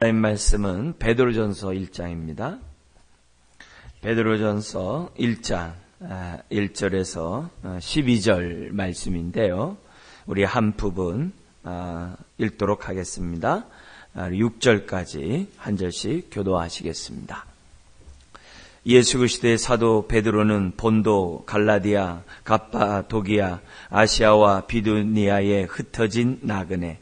하나님 말씀은 베드로전서 1장입니다. 베드로전서 1장 1절에서 12절 말씀인데요. 우리 한 부분 아, 읽도록 하겠습니다. 6절까지 한 절씩 교도하시겠습니다. 예수 그리스도의 사도 베드로는 본도, 갈라디아, 갑바도기아, 아시아와 비두니아에 흩어진 나그네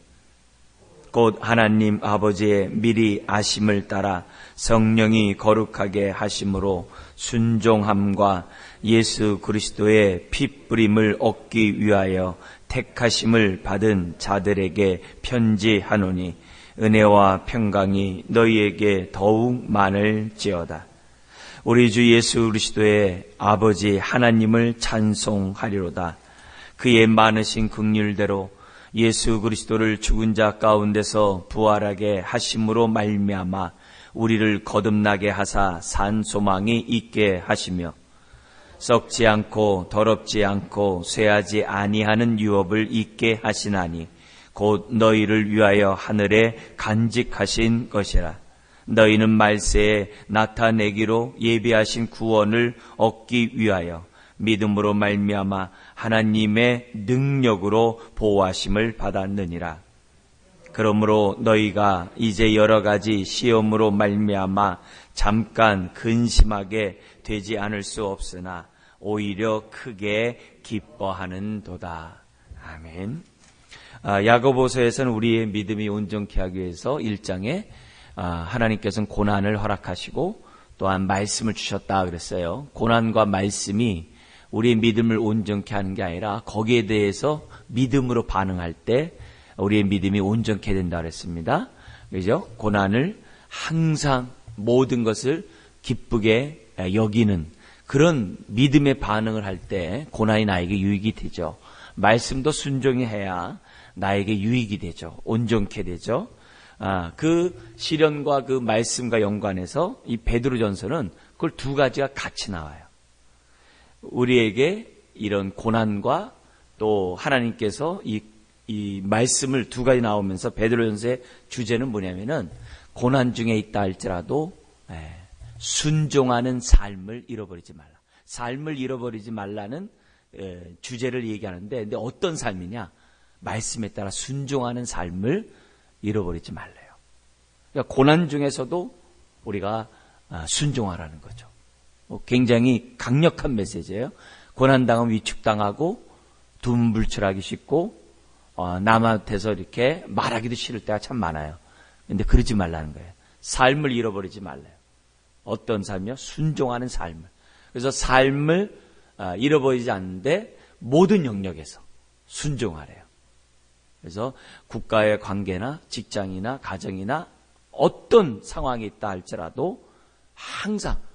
곧 하나님 아버지의 미리 아심을 따라 성령이 거룩하게 하심으로 순종함과 예수 그리스도의 핏뿌림을 얻기 위하여 택하심을 받은 자들에게 편지하노니 은혜와 평강이 너희에게 더욱 많을지어다. 우리 주 예수 그리스도의 아버지 하나님을 찬송하리로다. 그의 많으신 긍휼대로 예수 그리스도를 죽은 자 가운데서 부활하게 하심으로 말미암아 우리를 거듭나게 하사 산 소망이 있게 하시며 썩지 않고 더럽지 않고 쇠하지 아니하는 유업을 있게 하시나니 곧 너희를 위하여 하늘에 간직하신 것이라. 너희는 말세에 나타내기로 예비하신 구원을 얻기 위하여 믿음으로 말미암아 하나님의 능력으로 보호하심을 받았느니라. 그러므로 너희가 이제 여러 가지 시험으로 말미암아 잠깐 근심하게 되지 않을 수 없으나 오히려 크게 기뻐하는도다. 아멘. 아, 야고보서에서는 우리의 믿음이 온전케 하기 위해서 1장에 아, 하나님께서는 고난을 허락하시고 또한 말씀을 주셨다 그랬어요. 고난과 말씀이 우리의 믿음을 온전케 하는 게 아니라 거기에 대해서 믿음으로 반응할 때 우리의 믿음이 온전케 된다 그랬습니다. 그죠? 고난을 항상 모든 것을 기쁘게 여기는 그런 믿음의 반응을 할 때 고난이 나에게 유익이 되죠. 말씀도 순종히 해야 나에게 유익이 되죠. 온전케 되죠. 아, 그 시련과 그 말씀과 연관해서 이 베드로전서는 그걸 두 가지가 같이 나와요. 우리에게 이런 고난과 또 하나님께서 이, 이 말씀을 두 가지 나오면서 베드로전서의 주제는 뭐냐면은 고난 중에 있다 할지라도 예, 순종하는 삶을 잃어버리지 말라. 삶을 잃어버리지 말라는 예, 주제를 얘기하는데 근데 어떤 삶이냐? 말씀에 따라 순종하는 삶을 잃어버리지 말래요. 그러니까 고난 중에서도 우리가 아, 순종하라는 거죠. 뭐 굉장히 강력한 메시지예요. 고난당하면 위축당하고 둠불출하기 쉽고 어, 남한테서 이렇게 말하기도 싫을 때가 참 많아요. 근데 그러지 말라는 거예요. 삶을 잃어버리지 말래요. 어떤 삶이요? 순종하는 삶을. 그래서 삶을 어, 잃어버리지 않는데 모든 영역에서 순종하래요. 그래서 국가의 관계나 직장이나 가정이나 어떤 상황이 있다 할지라도 항상 예,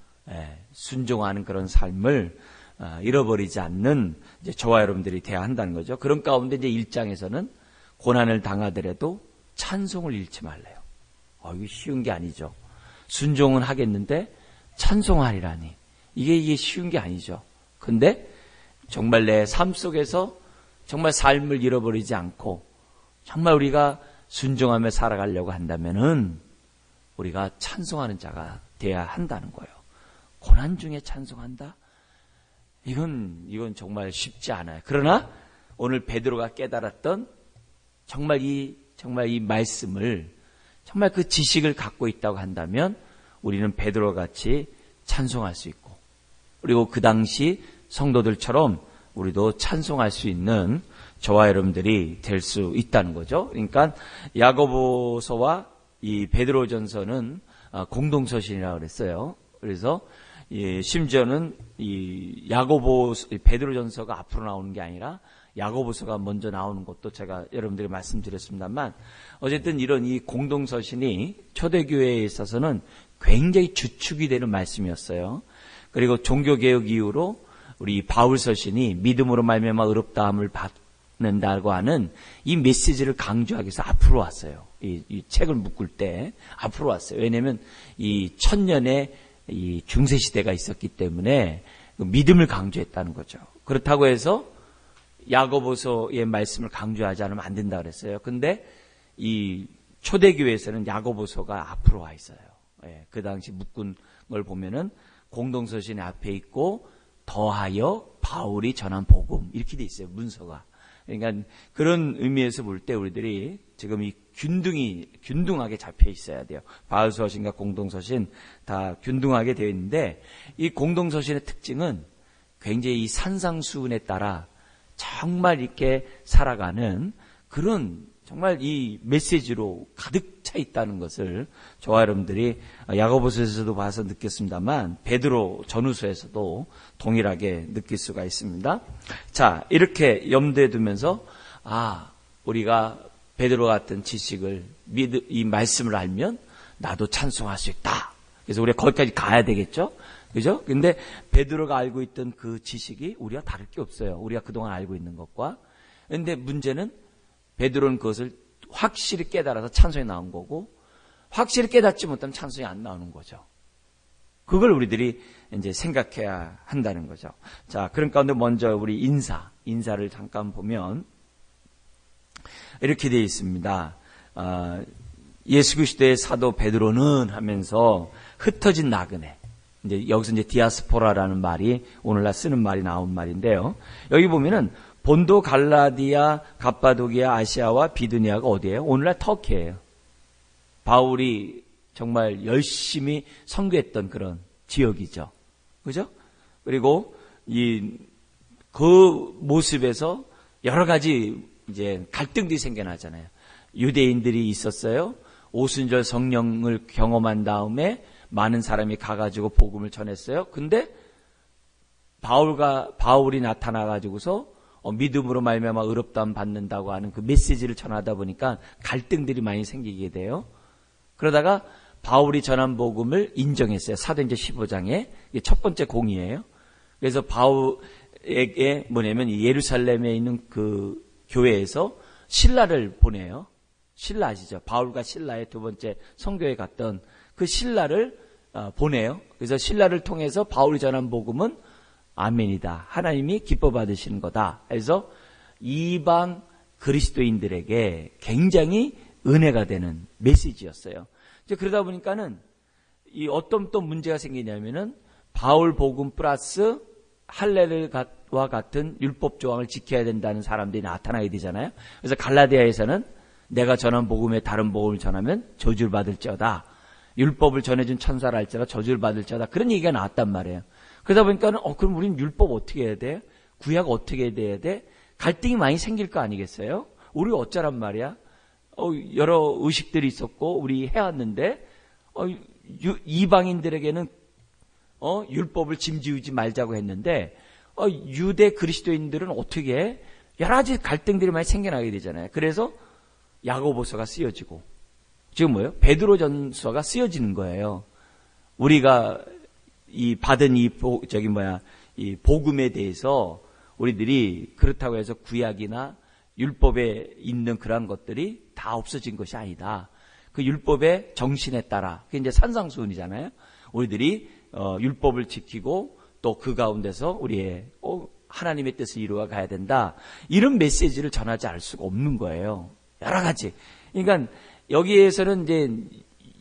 순종하는 그런 삶을 어, 잃어버리지 않는 저와 여러분들이 돼야 한다는 거죠. 그런 가운데 이제 일장에서는 고난을 당하더라도 찬송을 잃지 말래요. 어, 이게 쉬운 게 아니죠. 순종은 하겠는데 찬송하리라니 이게 이게 쉬운 게 아니죠. 근데 정말 내 삶 속에서 정말 삶을 잃어버리지 않고 정말 우리가 순종하며 살아가려고 한다면은 우리가 찬송하는 자가 돼야 한다는 거예요. 고난 중에 찬송한다? 이건, 이건 정말 쉽지 않아요. 그러나 오늘 베드로가 깨달았던 정말 이, 정말 이 말씀을 정말 그 지식을 갖고 있다고 한다면 우리는 베드로 같이 찬송할 수 있고 그리고 그 당시 성도들처럼 우리도 찬송할 수 있는 저와 여러분들이 될 수 있다는 거죠. 그러니까 야고보서와 이 베드로전서는 아, 공동서신이라고 그랬어요. 그래서 예, 심지어는 이 야고보 베드로전서가 앞으로 나오는 게 아니라 야고보서가 먼저 나오는 것도 제가 여러분들이 말씀드렸습니다만 어쨌든 이런 이 공동서신이 초대교회에 있어서는 굉장히 주축이 되는 말씀이었어요. 그리고 종교개혁 이후로 우리 바울 서신이 믿음으로 말미암아 의롭다함을 받는다고 하는 이 메시지를 강조하기 위해서 앞으로 왔어요. 이, 이 책을 묶을 때 앞으로 왔어요. 왜냐하면 이 천년의 이 중세 시대가 있었기 때문에 그 믿음을 강조했다는 거죠. 그렇다고 해서 야고보서의 말씀을 강조하지 않으면 안 된다 그랬어요. 근데 이 초대교회에서는 야고보서가 앞으로 와 있어요. 예, 그 당시 묶은 걸 보면은 공동서신의 앞에 있고 더하여 바울이 전한 복음 이렇게 돼 있어요 문서가. 그러니까 그런 의미에서 볼 때 우리들이 지금 이 균등이 균등하게 잡혀 있어야 돼요. 바울 서신과 공동 서신 다 균등하게 되어 있는데 이 공동 서신의 특징은 굉장히 이 산상수훈에 따라 정말 이렇게 살아가는 그런 정말 이 메시지로 가득 차 있다는 것을 저와 여러분들이 야고보서에서도 봐서 느꼈습니다만 베드로 전후서에서도 동일하게 느낄 수가 있습니다. 자 이렇게 염두에 두면서 아 우리가 베드로 같은 지식을 믿, 이 말씀을 알면 나도 찬송할 수 있다. 그래서 우리가 거기까지 가야 되겠죠. 그죠? 근데 베드로가 알고 있던 그 지식이 우리가 다를 게 없어요. 우리가 그동안 알고 있는 것과. 근데 문제는 베드로는 그것을 확실히 깨달아서 찬송이 나온 거고 확실히 깨닫지 못하면 찬송이 안 나오는 거죠. 그걸 우리들이 이제 생각해야 한다는 거죠. 자, 그런 가운데 먼저 우리 인사, 인사를 잠깐 보면 이렇게 되어 있습니다. 아, 예수 그리스도의 사도 베드로는 하면서 흩어진 나그네. 이제 여기서 이제 디아스포라라는 말이 오늘날 쓰는 말이 나온 말인데요. 여기 보면은 본도 갈라디아, 갑바도기아, 아시아와 비드니아가 어디예요? 오늘날 터키예요. 바울이 정말 열심히 선교했던 그런 지역이죠. 그죠? 그리고 이 그 모습에서 여러 가지 이제 갈등들이 생겨나잖아요. 유대인들이 있었어요. 오순절 성령을 경험한 다음에 많은 사람이 가가지고 복음을 전했어요. 근데 바울과 바울이 나타나 가지고서 어, 믿음으로 말미암아 의롭다함 받는다고 하는 그 메시지를 전하다 보니까 갈등들이 많이 생기게 돼요. 그러다가 바울이 전한 복음을 인정했어요. 사도행전 15장에 이게 첫 번째 공이에요. 그래서 바울에게 뭐냐면 예루살렘에 있는 그 교회에서 신라를 보내요. 신라 아시죠? 바울과 신라의 두 번째 성교에 갔던 그 신라를 어, 보내요. 그래서 신라를 통해서 바울이 전한 복음은 아멘이다. 하나님이 기뻐 받으시는 거다. 그래서 이방 그리스도인들에게 굉장히 은혜가 되는 메시지였어요. 이제 그러다 보니까는 이 어떤 또 문제가 생기냐면은 바울 복음 플러스 할례와 같은 율법 조항을 지켜야 된다는 사람들이 나타나야 되잖아요. 그래서 갈라디아에서는 내가 전한 복음에 다른 복음을 전하면 저주를 받을지어다. 율법을 전해준 천사를 할지라 저주를 받을지어다. 그런 얘기가 나왔단 말이에요. 그러다 보니까는 어 그럼 우리는 율법 어떻게 해야 돼? 구약 어떻게 해야 돼? 갈등이 많이 생길 거 아니겠어요? 우리 어쩌란 말이야? 어, 여러 의식들이 있었고 우리 해왔는데 어, 유, 이방인들에게는 어, 율법을 짐지우지 말자고 했는데 어, 유대 그리스도인들은 어떻게 해? 여러 가지 갈등들이 많이 생겨나게 되잖아요. 그래서 야고보서가 쓰여지고 지금 뭐예요? 베드로전서가 쓰여지는 거예요. 우리가 이 받은 이 보, 저기 뭐야 이 복음에 대해서 우리들이 그렇다고 해서 구약이나 율법에 있는 그러한 것들이 다 없어진 것이 아니다. 그 율법의 정신에 따라 그게 이제 산상수훈이잖아요. 우리들이 어, 율법을 지키고 또 그 가운데서 우리의 어, 하나님의 뜻을 이루어 가야 된다. 이런 메시지를 전하지 않을 수가 없는 거예요. 여러 가지. 그러니까 여기에서는 이제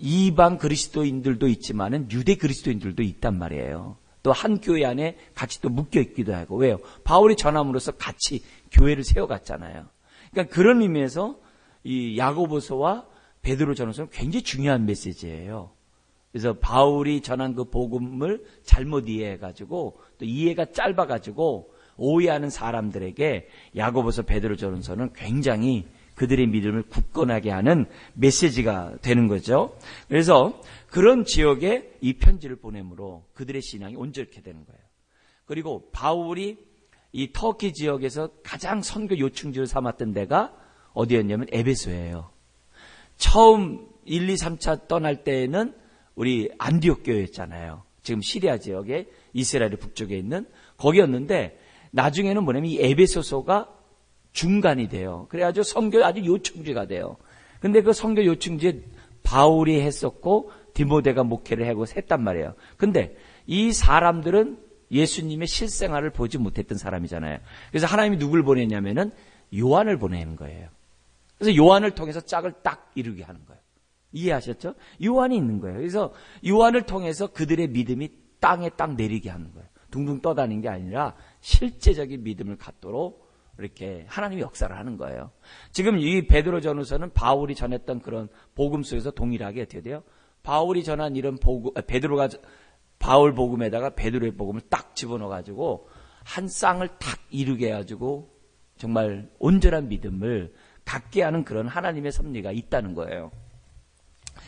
이방 그리스도인들도 있지만은 유대 그리스도인들도 있단 말이에요. 또 한 교회 안에 같이 또 묶여 있기도 하고 왜요? 바울이 전함으로써 같이 교회를 세워갔잖아요. 그러니까 그런 의미에서 이 야고보서와 베드로 전서는 굉장히 중요한 메시지예요. 그래서 바울이 전한 그 복음을 잘못 이해해가지고 또 이해가 짧아가지고 오해하는 사람들에게 야고보서 베드로 전서는 굉장히 그들의 믿음을 굳건하게 하는 메시지가 되는 거죠. 그래서 그런 지역에 이 편지를 보내므로 그들의 신앙이 온전케 되는 거예요. 그리고 바울이 이 터키 지역에서 가장 선교 요충지를 삼았던 데가 어디였냐면 에베소예요. 처음 1, 2, 3차 떠날 때에는 우리 안디옥 교회였잖아요. 지금 시리아 지역에 이스라엘 북쪽에 있는 거기였는데 나중에는 뭐냐면 이 에베소서가 중간이 돼요. 그래가지고 성교 아주 요충지가 돼요. 근데 그 성교 요충지에 바울이 했었고 디모데가 목회를 하고 했단 말이에요. 근데 이 사람들은 예수님의 실생활을 보지 못했던 사람이잖아요. 그래서 하나님이 누굴 보냈냐면은 요한을 보내는 거예요. 그래서 요한을 통해서 짝을 딱 이루게 하는 거예요. 이해하셨죠? 요한이 있는 거예요. 그래서 요한을 통해서 그들의 믿음이 땅에 딱 내리게 하는 거예요. 둥둥 떠다니는 게 아니라 실제적인 믿음을 갖도록 이렇게 하나님이 역사를 하는 거예요. 지금 이 베드로 전후서는 바울이 전했던 그런 복음 속에서 동일하게 어떻게 돼요? 바울이 전한 이런 복음, 아, 베드로가 바울 복음에다가 베드로의 복음을 딱 집어넣어 가지고 한 쌍을 탁 이루게 해 가지고 정말 온전한 믿음을 갖게 하는 그런 하나님의 섭리가 있다는 거예요.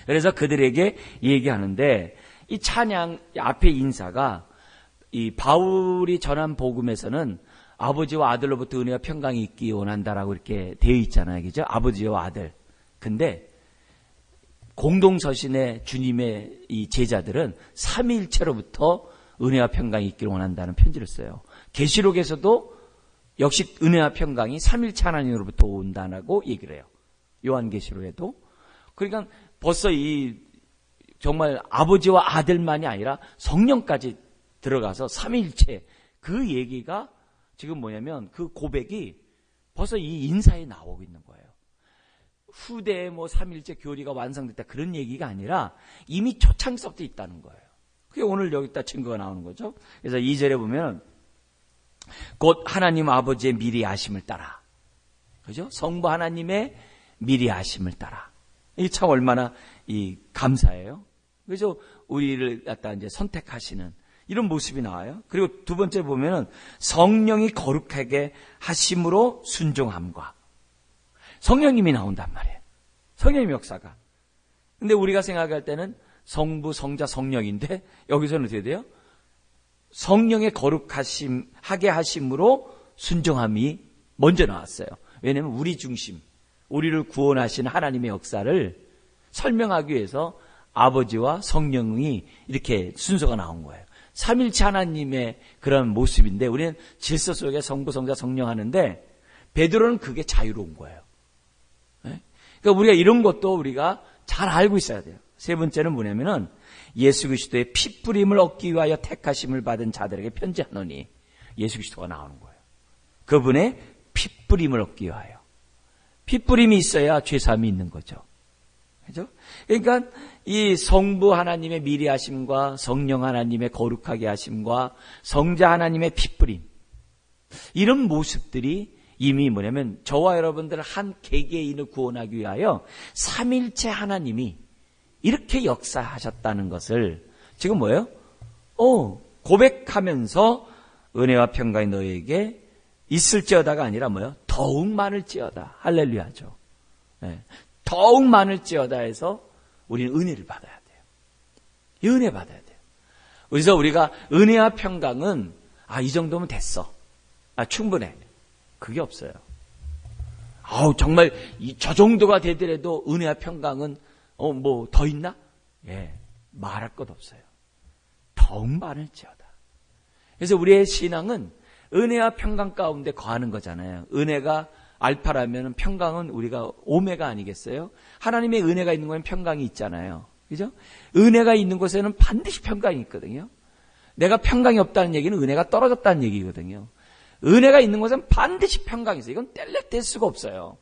그래서 그들에게 얘기하는데 이 찬양 앞에 인사가 이 바울이 전한 복음에서는 아버지와 아들로부터 은혜와 평강이 있기 원한다라고 이렇게 되어 있잖아요. 그죠? 아버지와 아들. 근데 공동서신의 주님의 이 제자들은 삼위일체로부터 은혜와 평강이 있기를 원한다는 편지를 써요. 계시록에서도 역시 은혜와 평강이 삼일체 하나님으로부터 온다고 얘기를 해요. 요한계시록에도. 그러니까 벌써 이 정말 아버지와 아들만이 아니라 성령까지 들어가서 삼일체 그 얘기가 지금 뭐냐면 그 고백이 벌써 이 인사에 나오고 있는 거예요. 후대에 뭐 삼일째 교리가 완성됐다 그런 얘기가 아니라 이미 초창기서부터 있다는 거예요. 그게 오늘 여기다 증거가 나오는 거죠. 그래서 2절에 보면 곧 하나님 아버지의 미리 아심을 따라. 그죠? 성부 하나님의 미리 아심을 따라. 이 참 얼마나 이 감사해요. 그래서 우리를 갖다 이제 선택하시는 이런 모습이 나와요. 그리고 두 번째 보면은 성령이 거룩하게 하심으로 순종함과 성령님이 나온단 말이에요. 성령님 역사가. 근데 우리가 생각할 때는 성부, 성자, 성령인데 여기서는 어떻게 돼요? 성령의 거룩하심, 하게 하심으로 순종함이 먼저 나왔어요. 왜냐하면 우리 중심, 우리를 구원하신 하나님의 역사를 설명하기 위해서 아버지와 성령이 이렇게 순서가 나온 거예요. 삼일체 하나님의 그런 모습인데 우리는 질서 속에 성부, 성자, 성령 하는데 베드로는 그게 자유로운 거예요. 네? 그러니까 우리가 이런 것도 우리가 잘 알고 있어야 돼요. 세 번째는 뭐냐면은 예수 그리스도의 피 뿌림을 얻기 위하여 택하심을 받은 자들에게 편지하노니 예수 그리스도가 나오는 거예요. 그분의 피 뿌림을 얻기 위하여 피 뿌림이 있어야 죄 사함이 있는 거죠. 그죠? 그러니까 이 성부 하나님의 미리 하심과 성령 하나님의 거룩하게 하심과 성자 하나님의 피 뿌림 이런 모습들이 이미 뭐냐면 저와 여러분들 한 개개인을 구원하기 위하여 삼일체 하나님이 이렇게 역사하셨다는 것을 지금 뭐예요? 어, 고백하면서 은혜와 평강이 너에게 있을지어다가 아니라 뭐예요? 더욱 많을지어다. 할렐루야죠. 네. 더욱 많을지어다 해서 우리는 은혜를 받아야 돼요. 은혜 받아야 돼요. 그래서 우리가 은혜와 평강은 아, 이 정도면 됐어. 아, 충분해. 그게 없어요. 아우, 정말 이, 저 정도가 되더라도 은혜와 평강은 어, 뭐, 더 있나? 예, 말할 것 없어요. 더욱 많을지어다. 그래서 우리의 신앙은 은혜와 평강 가운데 거하는 거잖아요. 은혜가 알파라면 평강은 우리가 오메가 아니겠어요? 하나님의 은혜가 있는 곳에 평강이 있잖아요. 그죠? 은혜가 있는 곳에는 반드시 평강이 있거든요. 내가 평강이 없다는 얘기는 은혜가 떨어졌다는 얘기거든요. 은혜가 있는 곳은 반드시 평강이 있어요. 이건 뗄래 뗄 수가 없어요.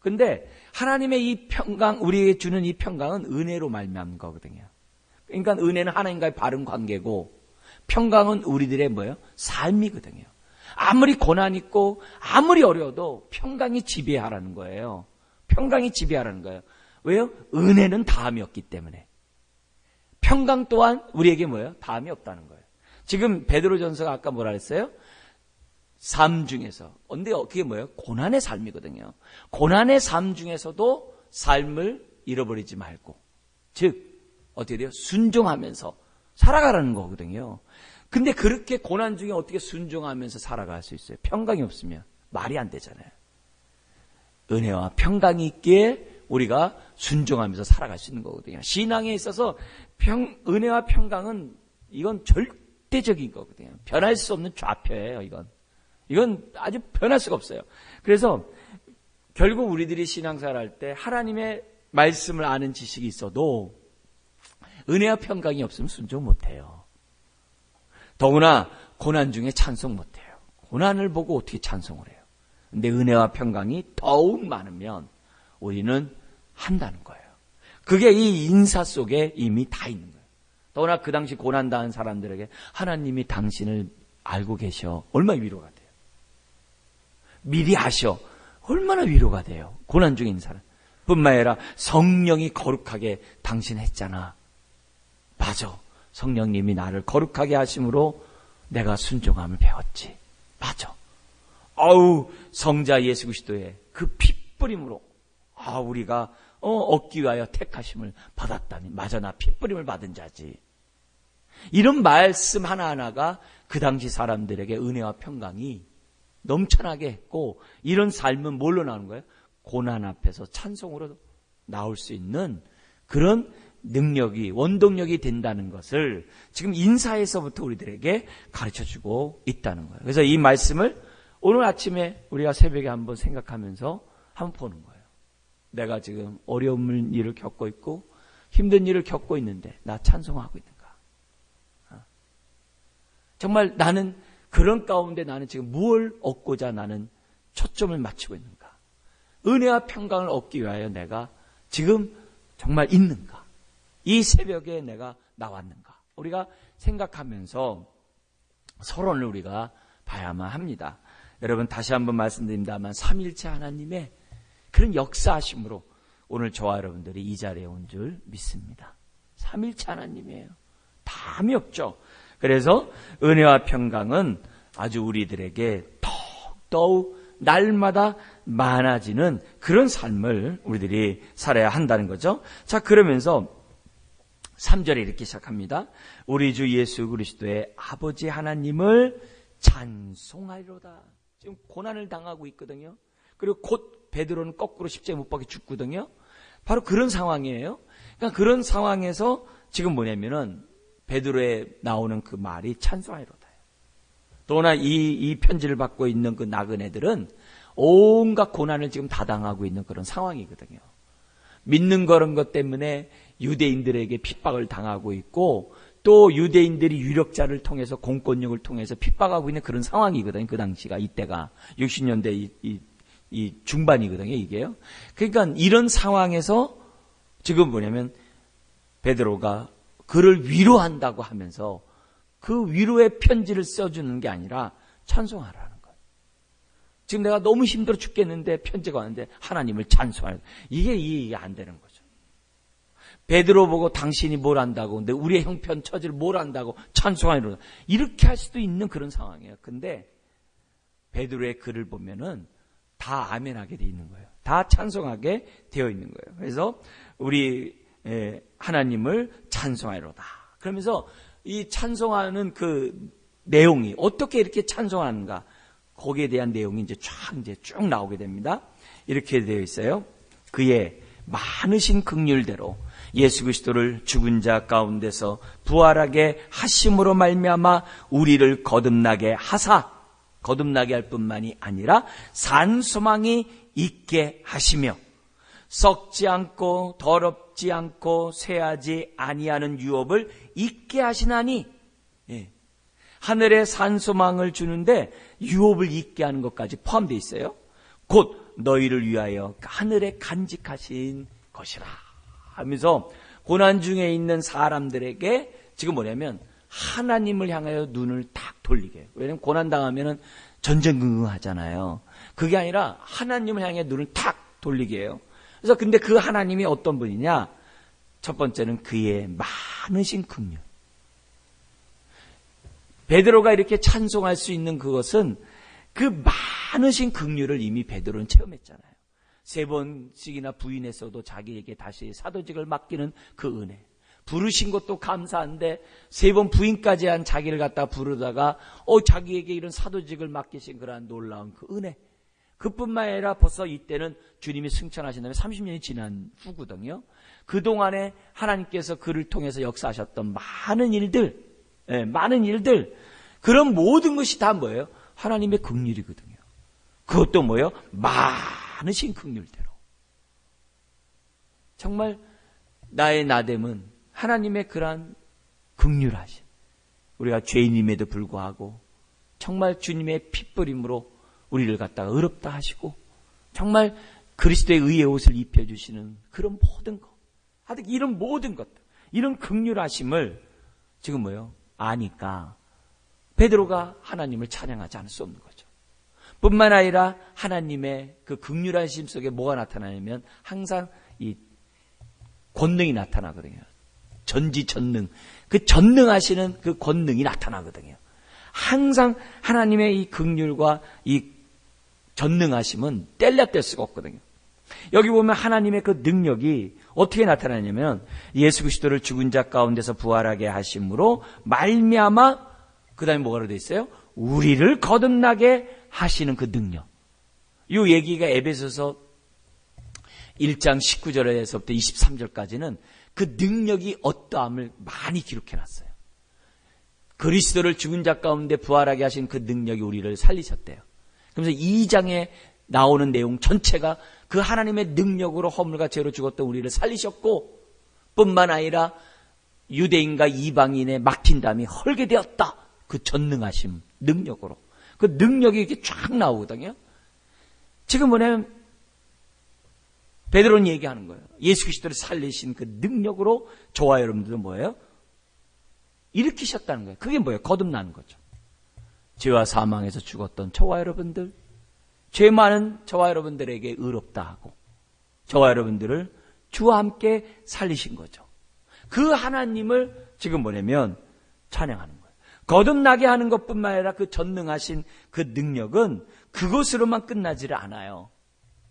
근데 하나님의 이 평강, 우리에게 주는 이 평강은 은혜로 말미암은 거거든요. 그러니까 은혜는 하나님과의 바른 관계고 평강은 우리들의 뭐예요? 삶이거든요. 아무리 고난 있고 아무리 어려워도 평강이 지배하라는 거예요. 평강이 지배하라는 거예요. 왜요? 은혜는 다음이 없기 때문에. 평강 또한 우리에게 뭐예요? 다음이 없다는 거예요. 지금 베드로전서가 아까 뭐라 그랬어요? 삶 중에서. 근데 그게 뭐예요? 고난의 삶이거든요. 고난의 삶 중에서도 삶을 잃어버리지 말고. 즉, 어떻게 돼요? 순종하면서 살아가라는 거거든요. 근데 그렇게 고난 중에 어떻게 순종하면서 살아갈 수 있어요? 평강이 없으면 말이 안 되잖아요. 은혜와 평강이 있기에 우리가 순종하면서 살아갈 수 있는 거거든요. 신앙에 있어서 평, 은혜와 평강은 이건 절대적인 거거든요. 변할 수 없는 좌표예요, 이건. 이건 아주 변할 수가 없어요. 그래서 결국 우리들이 신앙생활 할때 하나님의 말씀을 아는 지식이 있어도 은혜와 평강이 없으면 순종 못해요. 더구나 고난 중에 찬송 못해요. 고난을 보고 어떻게 찬송을 해요. 근데 은혜와 평강이 더욱 많으면 우리는 한다는 거예요. 그게 이 인사 속에 이미 다 있는 거예요. 더구나 그 당시 고난 당한 사람들에게 하나님이 당신을 알고 계셔. 얼마나 위로가 돼요. 미리 아셔. 얼마나 위로가 돼요. 고난 중인 사람. 뿐만 아니라 성령이 거룩하게 당신 했잖아. 맞아. 성령님이 나를 거룩하게 하심으로 내가 순종함을 배웠지. 맞아. 아우 성자 예수 그리스도의 그 핏뿌림으로 아 우리가 어, 얻기 위하여 택하심을 받았다니 맞아 나 핏뿌림을 받은 자지. 이런 말씀 하나하나가 그 당시 사람들에게 은혜와 평강이 넘쳐나게 했고 이런 삶은 뭘로 나오는 거예요? 고난 앞에서 찬송으로 나올 수 있는 그런 능력이 원동력이 된다는 것을 지금 인사에서부터 우리들에게 가르쳐 주고 있다는 거예요. 그래서 이 말씀을 오늘 아침에 우리가 새벽에 한번 생각하면서 한번 보는 거예요. 내가 지금 어려운 일을 겪고 있고 힘든 일을 겪고 있는데 나 찬송하고 있는가? 어? 정말 나는 그런 가운데 나는 지금 무엇을 얻고자 나는 초점을 맞추고 있는가? 은혜와 평강을 얻기 위하여 내가 지금 정말 있는가? 이 새벽에 내가 나왔는가? 우리가 생각하면서 서론을 우리가 봐야만 합니다. 여러분 다시 한번 말씀드립니다만 삼일째 하나님의 그런 역사하심으로 오늘 저와 여러분들이 이 자리에 온 줄 믿습니다. 삼일째 하나님이에요. 담이 없죠. 그래서 은혜와 평강은 아주 우리들에게 더욱 날마다 많아지는 그런 삶을 우리들이 살아야 한다는 거죠. 자, 그러면서 3절에 이렇게 시작합니다. 우리 주 예수 그리스도의 아버지 하나님을 찬송하리로다. 지금 고난을 당하고 있거든요. 그리고 곧 베드로는 거꾸로 십자에 못 박혀 죽거든요. 바로 그런 상황이에요. 그러니까 그런 상황에서 지금 뭐냐면은 베드로에 나오는 그 말이 찬송하리로다. 또나 이, 이 편지를 받고 있는 그 나그네들은 온갖 고난을 지금 다 당하고 있는 그런 상황이거든요. 믿는 그런 것 때문에 유대인들에게 핍박을 당하고 있고 또 유대인들이 유력자를 통해서 공권력을 통해서 핍박하고 있는 그런 상황이거든요. 그 당시가 이때가 60년대 이, 이, 이 중반이거든요. 이게요. 그러니까 이런 상황에서 지금 뭐냐면 베드로가 그를 위로한다고 하면서 그 위로의 편지를 써주는 게 아니라 찬송하라는 거예요. 지금 내가 너무 힘들어 죽겠는데 편지가 왔는데 하나님을 찬송하는 이게 이해가 안 되는 거죠. 베드로 보고 당신이 뭘 안다고, 근데 우리의 형편 처지를 뭘 안다고 찬송하는 이렇게 할 수도 있는 그런 상황이에요. 근데 베드로의 글을 보면은 다 아멘하게 돼 있는 거예요. 다 찬송하게 되어 있는 거예요. 그래서 우리 하나님을 찬송하리로다. 그러면서 이 찬송하는 그 내용이 어떻게 이렇게 찬송하는가 거기에 대한 내용이 이제 쫙 이제 쭉 나오게 됩니다. 이렇게 되어 있어요. 그의 많으신 극률대로 예수 그리스도를 죽은 자 가운데서 부활하게 하심으로 말미암아 우리를 거듭나게 하사 거듭나게 할 뿐만이 아니라 산 소망이 있게 하시며 썩지 않고 더럽지 않고 쇠하지 아니하는 유업을 있게 하시나니 예. 하늘에 산소망을 주는데 유업을 있게 하는 것까지 포함되어 있어요. 곧 너희를 위하여 하늘에 간직하신 것이라. 하면서 고난 중에 있는 사람들에게 지금 뭐냐면 하나님을 향하여 눈을 딱 돌리게. 왜냐면 고난 당하면은 전전긍긍하잖아요. 그게 아니라 하나님을 향해 눈을 탁 돌리게 해요. 그래서 근데 그 하나님이 어떤 분이냐? 첫 번째는 그의 많으신 긍휼. 베드로가 이렇게 찬송할 수 있는 그것은 그 많으신 긍휼을 이미 베드로는 체험했잖아요. 세 번씩이나 부인했어도 자기에게 다시 사도직을 맡기는 그 은혜. 부르신 것도 감사한데 세 번 부인까지 한 자기를 갖다 부르다가 어 자기에게 이런 사도직을 맡기신 그러한 놀라운 그 은혜. 그뿐만 아니라 벌써 이때는 주님이 승천하신 다음에 30년이 지난 후거든요. 그동안에 하나님께서 그를 통해서 역사하셨던 많은 일들, 예, 많은 일들, 그런 모든 것이 다 뭐예요? 하나님의 긍휼이거든요. 그것도 뭐예요? 많으신 긍휼대로. 정말 나의 나됨은 하나님의 그러한 긍휼하심. 우리가 죄인임에도 불구하고 정말 주님의 핏부림으로 우리를 갖다가 의롭다 하시고 정말 그리스도의 의의 옷을 입혀주시는 그런 모든 것. 하여튼 이런 모든 것들, 이런 극률하심을 지금 뭐요? 아니까 베드로가 하나님을 찬양하지 않을 수 없는 거죠. 뿐만 아니라 하나님의 그 극률하심 속에 뭐가 나타나냐면 항상 이 권능이 나타나거든요. 전지전능. 그 전능하시는 그 권능이 나타나거든요. 항상 하나님의 이 극률과 이 전능하심은 뗄려 뗄 수가 없거든요. 여기 보면 하나님의 그 능력이 어떻게 나타나냐면 예수 그리스도를 죽은 자 가운데서 부활하게 하심으로 말미암아 그다음에 뭐가 되어 있어요? 우리를 거듭나게 하시는 그 능력. 이 얘기가 에베소서 1장 19절에서부터 23절까지는 그 능력이 어떠함을 많이 기록해 놨어요. 그리스도를 죽은 자 가운데 부활하게 하신 그 능력이 우리를 살리셨대요. 그러면서 2장에 나오는 내용 전체가 그 하나님의 능력으로 허물과 죄로 죽었던 우리를 살리셨고 뿐만 아니라 유대인과 이방인의 막힌 담이 헐게 되었다. 그 전능하심 능력으로. 그 능력이 이렇게 쫙 나오거든요. 지금 뭐냐면 베드로는 얘기하는 거예요. 예수 그리스도를 살리신 그 능력으로 저와 여러분들은 뭐예요? 일으키셨다는 거예요. 그게 뭐예요? 거듭나는 거죠. 죄와 사망에서 죽었던 저와 여러분들, 죄 많은 저와 여러분들에게 의롭다 하고, 저와 여러분들을 주와 함께 살리신 거죠. 그 하나님을 지금 뭐냐면 찬양하는 거예요. 거듭나게 하는 것뿐만 아니라 그 전능하신 그 능력은 그것으로만 끝나지를 않아요.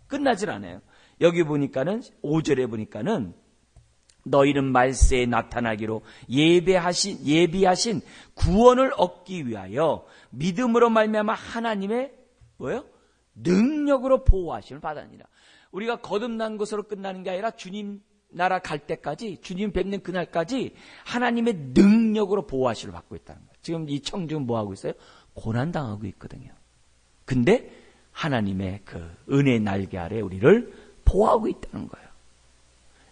끝나질 않아요. 여기 보니까는 5절에 보니까는 너희는 말세에 나타나기로 예배하신 예비하신 구원을 얻기 위하여 믿음으로 말미암아 하나님의 뭐요? 능력으로 보호하심을 받았니라. 우리가 거듭난 것으로 끝나는 게 아니라 주님 나라 갈 때까지 주님 뵙는 그날까지 하나님의 능력으로 보호하심을 받고 있다는 거예요. 지금 이 청중은 뭐 하고 있어요? 고난 당하고 있거든요. 근데 하나님의 그 은혜 날개 아래 우리를 보호하고 있다는 거예요.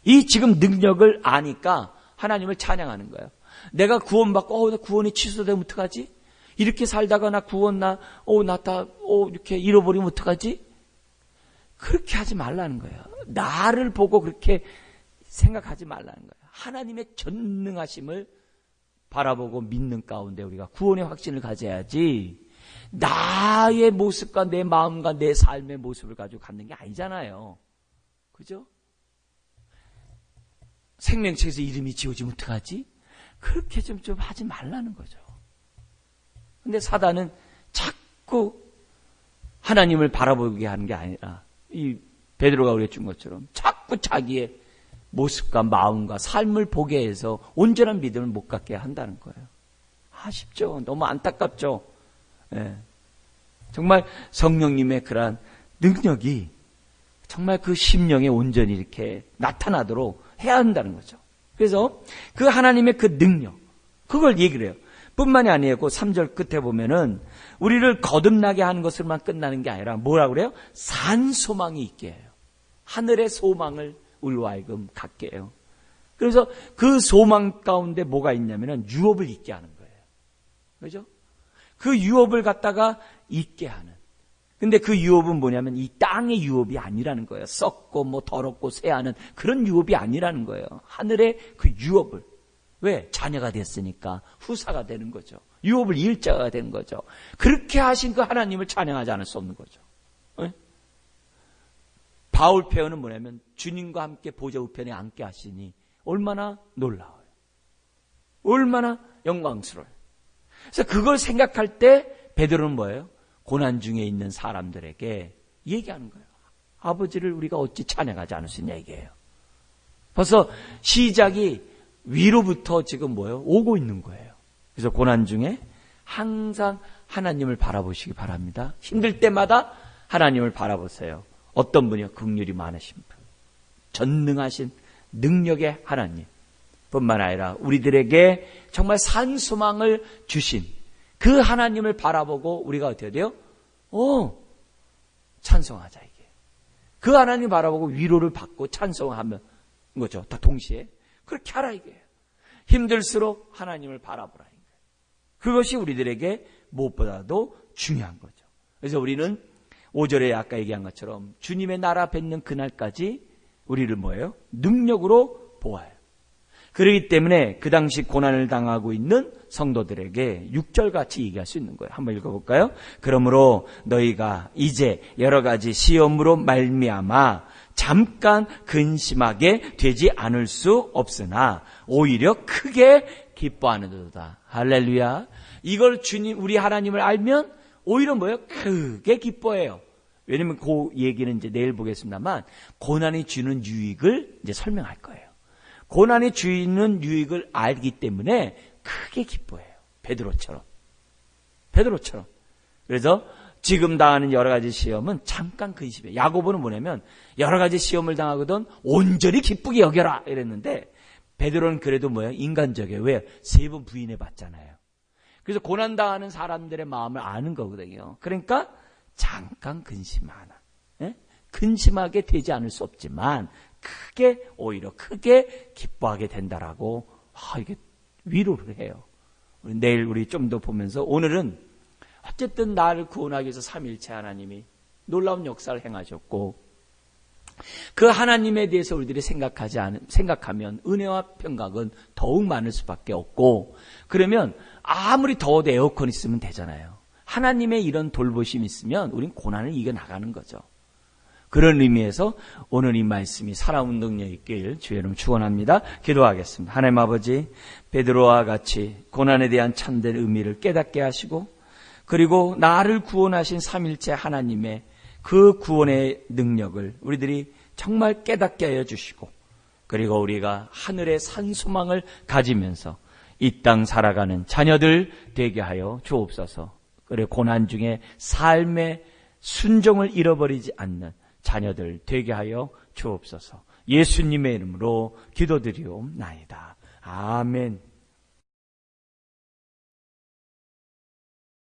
이 지금 능력을 아니까 하나님을 찬양하는 거예요. 내가 구원받고, 어, 구원이 취소되면 어떡하지? 이렇게 살다가 나 구원 나, 어, 나다, 어, 이렇게 잃어버리면 어떡하지? 그렇게 하지 말라는 거예요. 나를 보고 그렇게 생각하지 말라는 거예요. 하나님의 전능하심을 바라보고 믿는 가운데 우리가 구원의 확신을 가져야지 나의 모습과 내 마음과 내 삶의 모습을 가지고 갖는 게 아니잖아요. 그죠? 생명책에서 이름이 지워지면 어떡하지? 그렇게 좀, 좀 하지 말라는 거죠. 근데 사단은 자꾸 하나님을 바라보게 하는 게 아니라, 이 베드로가 그랬준 것처럼 자꾸 자기의 모습과 마음과 삶을 보게 해서 온전한 믿음을 못 갖게 한다는 거예요. 아쉽죠. 너무 안타깝죠. 예. 정말 성령님의 그러한 능력이 정말 그 심령에 온전히 이렇게 나타나도록 해야 한다는 거죠. 그래서 그 하나님의 그 능력, 그걸 얘기를 해요. 뿐만이 아니고 3절 끝에 보면은 우리를 거듭나게 하는 것으로만 끝나는 게 아니라 뭐라 그래요? 산 소망이 있게 해요. 하늘의 소망을 우리로 하여금 갖게 해요. 그래서 그 소망 가운데 뭐가 있냐면은 유업을 있게 하는 거예요. 그죠? 그 유업을 갖다가 있게 하는. 근데 그 유업은 뭐냐면 이 땅의 유업이 아니라는 거예요. 썩고 뭐 더럽고 쇠하는 그런 유업이 아니라는 거예요. 하늘의 그 유업을. 왜? 자녀가 됐으니까 후사가 되는 거죠. 유업을 일자가 되는 거죠. 그렇게 하신 그 하나님을 찬양하지 않을 수 없는 거죠. 네? 바울 표현은 뭐냐면 주님과 함께 보좌 우편에 앉게 하시니 얼마나 놀라워요. 얼마나 영광스러워요. 그래서 그걸 생각할 때 베드로는 뭐예요? 고난 중에 있는 사람들에게 얘기하는 거예요. 아버지를 우리가 어찌 찬양하지 않을 수 있냐 이게요. 벌써 시작이 위로부터 지금 뭐예요? 오고 있는 거예요. 그래서 고난 중에 항상 하나님을 바라보시기 바랍니다. 힘들 때마다 하나님을 바라보세요. 어떤 분이요? 극률이 많으신 분. 전능하신 능력의 하나님. 뿐만 아니라 우리들에게 정말 산소망을 주신 그 하나님을 바라보고 우리가 어떻게 돼요? 어, 찬송하자 이게. 그 하나님 바라보고 위로를 받고 찬송하면 거죠. 다 동시에 그렇게 하라 이게. 힘들수록 하나님을 바라보라 이게. 그것이 우리들에게 무엇보다도 중요한 거죠. 그래서 우리는 5절에 아까 얘기한 것처럼 주님의 나라 뵙는 그날까지 우리를 뭐예요? 능력으로 보아요. 그렇기 때문에 그 당시 고난을 당하고 있는 성도들에게 6절 같이 얘기할 수 있는 거예요. 한번 읽어볼까요? 그러므로 너희가 이제 여러 가지 시험으로 말미암아 잠깐 근심하게 되지 않을 수 없으나 오히려 크게 기뻐하는 도다. 할렐루야. 이걸 주님 우리 하나님을 알면 오히려 뭐예요? 크게 기뻐해요. 왜냐면 그 얘기는 이제 내일 보겠습니다만 고난이 주는 유익을 이제 설명할 거예요. 고난이 주는 유익을 알기 때문에 크게 기뻐해요. 베드로처럼. 베드로처럼. 그래서 지금 당하는 여러 가지 시험은 잠깐 근심해. 야고보는 뭐냐면 여러 가지 시험을 당하거든 온전히 기쁘게 여겨라 이랬는데 베드로는 그래도 뭐예요? 인간적이에요. 왜? 세 번 부인해 봤잖아요. 그래서 고난 당하는 사람들의 마음을 아는 거거든요. 그러니까 잠깐 근심하나. 예? 근심하게 되지 않을 수 없지만 크게 오히려 크게 기뻐하게 된다라고 아, 이게 위로를 해요. 내일 우리 좀 더 보면서 오늘은 어쨌든 나를 구원하기 위해서 삼일체 하나님이 놀라운 역사를 행하셨고 그 하나님에 대해서 우리들이 생각하지 않은 생각하면 은혜와 평강은 더욱 많을 수밖에 없고 그러면 아무리 더워도 에어컨 있으면 되잖아요. 하나님의 이런 돌보심이 있으면 우린 고난을 이겨 나가는 거죠. 그런 의미에서 오늘 이 말씀이 살아온 능력 있길 주의 이름 축원합니다. 기도하겠습니다. 하나님 아버지 베드로와 같이 고난에 대한 참된 의미를 깨닫게 하시고 그리고 나를 구원하신 삼일째 하나님의 그 구원의 능력을 우리들이 정말 깨닫게 하여 주시고 그리고 우리가 하늘의 산소망을 가지면서 이 땅 살아가는 자녀들 되게 하여 주옵소서. 그리고 고난 중에 삶의 순종을 잃어버리지 않는 자녀들 되게 하여 주옵소서. 예수님의 이름으로 기도드리옵나이다. 아멘.